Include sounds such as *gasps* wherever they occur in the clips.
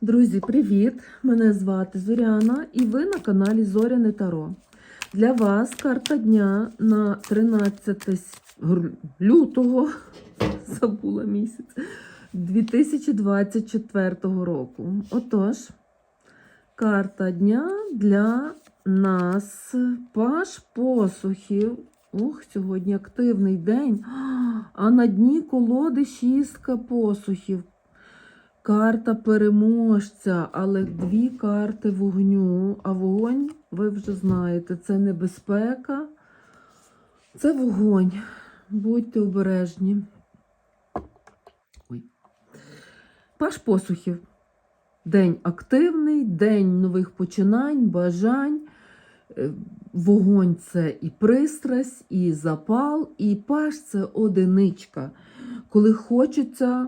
Друзі, привіт! Мене звати Зоряна і ви на каналі Зоряне Таро. Для вас карта дня на 13 лютого, *laughs* забула місяць, 2024 року. Отож, карта дня для нас паш посухів. Ох, сьогодні активний день. *gasps* А на дні колоди шістка посухів. Карта переможця, але дві карти вогню. А вогонь, ви вже знаєте, це небезпека, це вогонь. Будьте обережні. Ой. Паш посухів. День активний, день нових починань, бажань. Е, Вогонь це і пристрасть, і запал, і паш це одиничка. Коли хочеться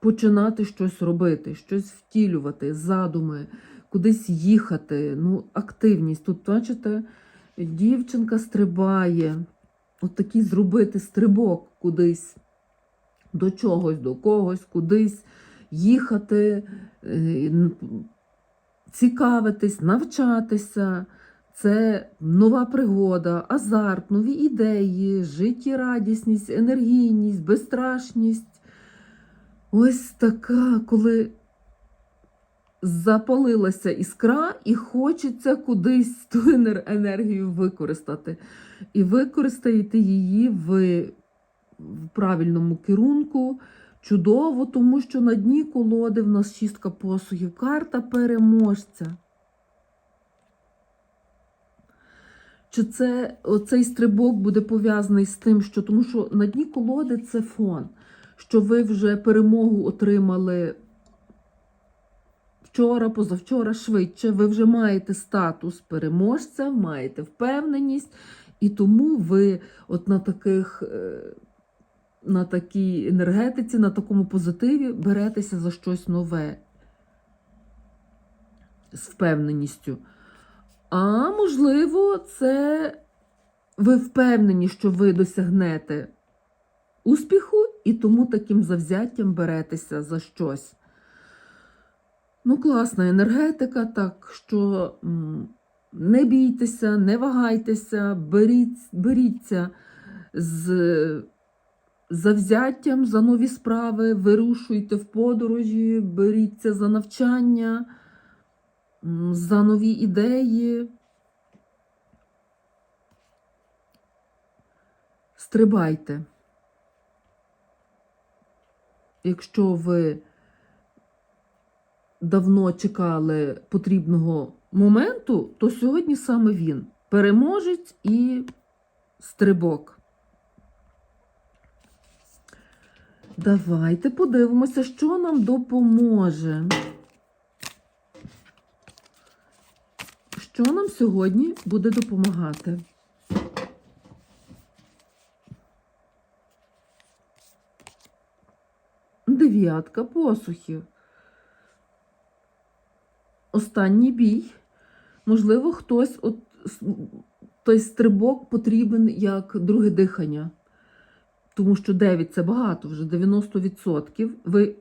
починати щось робити, щось втілювати, задуми, кудись їхати. Ну, активність. Тут, бачите, дівчинка стрибає. От такий зробити стрибок кудись, до чогось, до когось, кудись їхати, е, цікавитись, навчатися. Це нова пригода, азарт, нові ідеї, життєрадісність, енергійність, безстрашність. Ось така, коли запалилася іскра і хочеться кудись ту енергію використати. І використаєте її в, в правильному керунку. Чудово, тому що на дні колоди в нас шістка посухів, карта переможця. Чи це оцей стрибок буде пов'язаний з тим, що тому що на дні колоди це фон, що ви вже перемогу отримали вчора, позавчора, швидше. Ви вже маєте статус переможця, маєте впевненість, і тому ви от на таких. е, На такій енергетиці, на такому позитиві беретеся за щось нове з впевненістю. А можливо, це ви впевнені, що ви досягнете успіху, і тому таким завзяттям беретеся за щось. Ну, класна енергетика, так що не бійтеся, не вагайтеся, беріть, беріться з завзяттям за нові справи, вирушуйте в подорожі, беріться за навчання за нові ідеї. Стрибайте. Якщо ви давно чекали потрібного моменту, то сьогодні саме він переможець і стрибок. Давайте подивимося, що нам допоможе. Що нам сьогодні буде допомагати? Дев'ятка посухів. Останній бій. Можливо, хтось от той стрибок потрібен як друге дихання. Тому що 9 це багато, вже 90%. Ви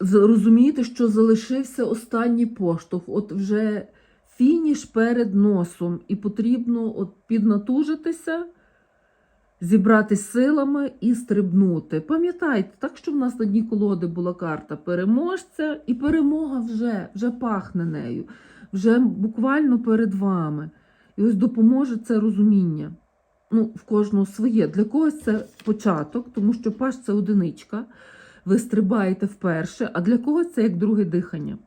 розумієте, що залишився останній поштовх, от вже фініш перед носом, і потрібно от піднатужитися, зібрати силами і стрибнути. Пам'ятайте, так що в нас на дні колоди була карта переможця, і перемога вже, вже пахне нею, вже буквально перед вами. І ось допоможе це розуміння. Ну, в кожного своє. Для когось це початок, тому що паш це одиничка ви стрибаєте вперше, а для когось це як друге дихання.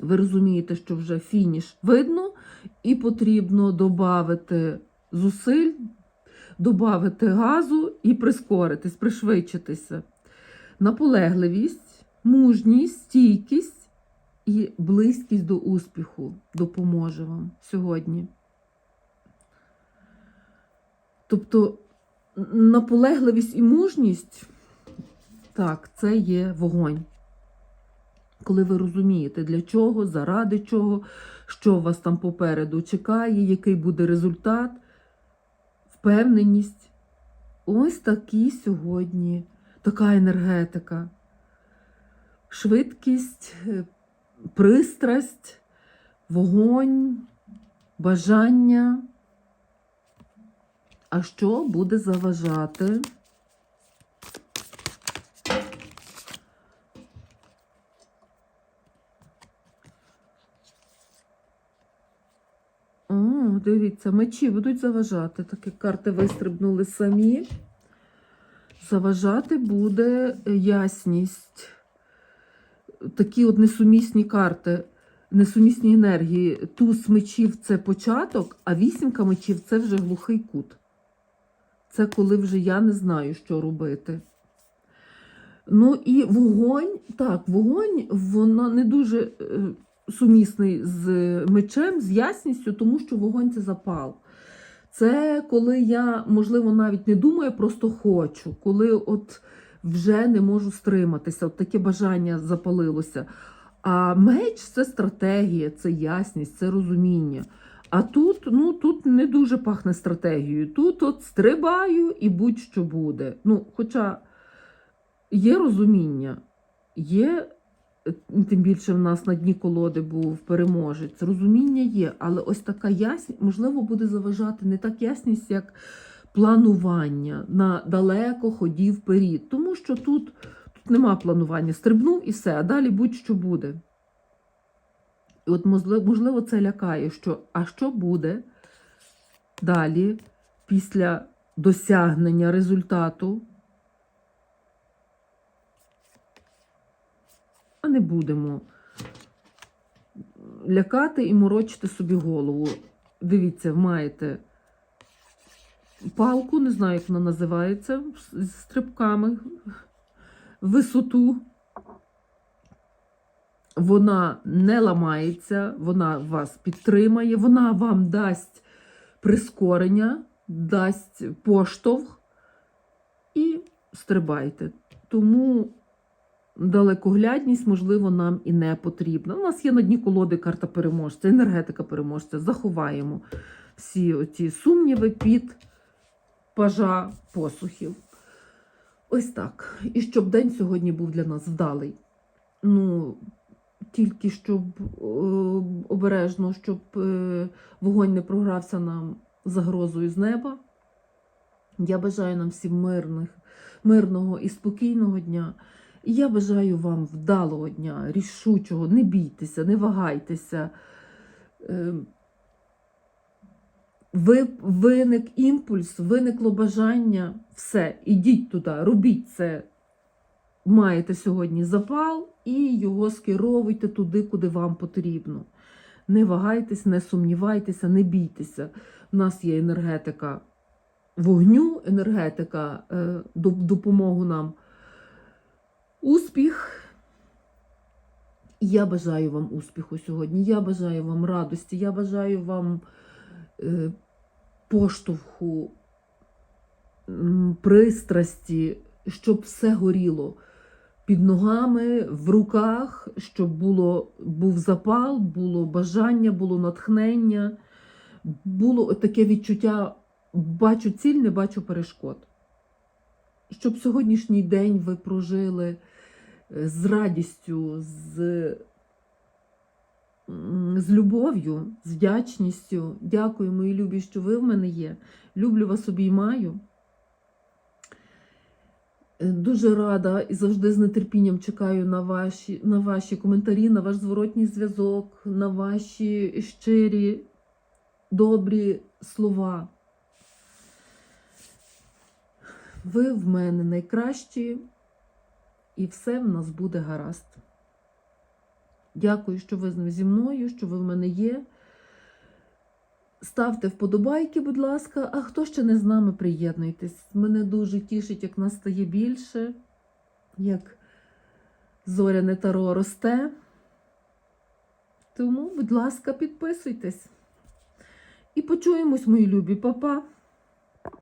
Ви розумієте, що вже фініш видно, і потрібно додати зусиль, додати газу і прискоритись, пришвидшитися. Наполегливість, мужність, стійкість і близькість до успіху допоможе вам сьогодні. Тобто наполегливість і мужність так, це є вогонь. Коли ви розумієте, для чого, заради чого, що вас там попереду чекає, який буде результат, впевненість. Ось такі сьогодні, така енергетика. швидкість, е, пристрасть, вогонь, бажання. А що буде заважати? Дивіться, мечі будуть заважати. Такі карти вистрибнули самі. Заважати буде ясність. Такі от несумісні карти, несумісні енергії. Туз мечів це початок, а вісімка мечів це вже глухий кут. Це коли вже я не знаю, що робити. Ну і вогонь, так, вогонь, вона не дуже е, сумісний з мечем, з ясністю, тому що вогонь це запал. Це коли я, можливо, навіть не думаю, просто хочу, коли от вже не можу стриматися, от таке бажання запалилося. А меч це стратегія, це ясність, це розуміння. А тут, ну, тут не дуже пахне стратегією. Тут от стрибаю і будь-що буде. Ну, хоча є розуміння, є, е, тим більше в нас на дні колоди був переможець. Розуміння є, але ось така ясність, можливо, буде заважати не так ясність, як планування на далеко ході вперед. Тому що тут, тут нема планування. Стрибнув і все, а далі будь-що буде. І от можливо, це лякає, що а що буде далі, після досягнення результату? А не будемо лякати і морочити собі голову. Дивіться, маєте палку, не знаю, як вона називається, з стрибками, висоту. Вона не ламається, вона вас підтримає, вона вам дасть прискорення, дасть поштовх і стрибайте. Тому далекоглядність, можливо, нам і не потрібна. У нас є на дні колоди карта переможця, енергетика переможця. Заховаємо всі оці сумніви під пажа посухів. Ось так. І щоб день сьогодні був для нас вдалий. Ну, тільки щоб е, обережно, щоб е, вогонь не програвся нам загрозою з неба. Я бажаю нам всім мирних, мирного і спокійного дня. Я бажаю вам вдалого дня, рішучого, не бійтеся, не вагайтеся. Е, Ви, виник імпульс, виникло бажання, все, ідіть туди, робіть це. Маєте сьогодні запал і його скеровуйте туди, куди вам потрібно. Не вагайтесь, не сумнівайтеся, не бійтеся. У нас є енергетика вогню, енергетика е, допомогу нам успіх. Я бажаю вам успіху сьогодні. Я бажаю вам радості, я бажаю вам е, поштовху, пристрасті, щоб все горіло під ногами, в руках, щоб було, був запал, було бажання, було натхнення, було таке відчуття: бачу ціль, не бачу перешкод. Щоб сьогоднішній день ви прожили з радістю, з, з любов'ю, з вдячністю. Дякую, мої любі, що ви в мене є. Люблю вас обіймаю. Е, Дуже рада і завжди з нетерпінням чекаю на ваші, на ваші коментарі, на ваш зворотній зв'язок, на ваші щирі, добрі слова. Ви в мене найкращі, і все в нас буде гаразд. Дякую, що ви зі мною, що ви в мене є. Ставте вподобайки, будь ласка, а хто ще не з нами, приєднуйтесь. Мене дуже тішить, як нас стає більше, як зоряне таро росте. Тому, будь ласка, підписуйтесь. І почуємось, мої любі, Па-па!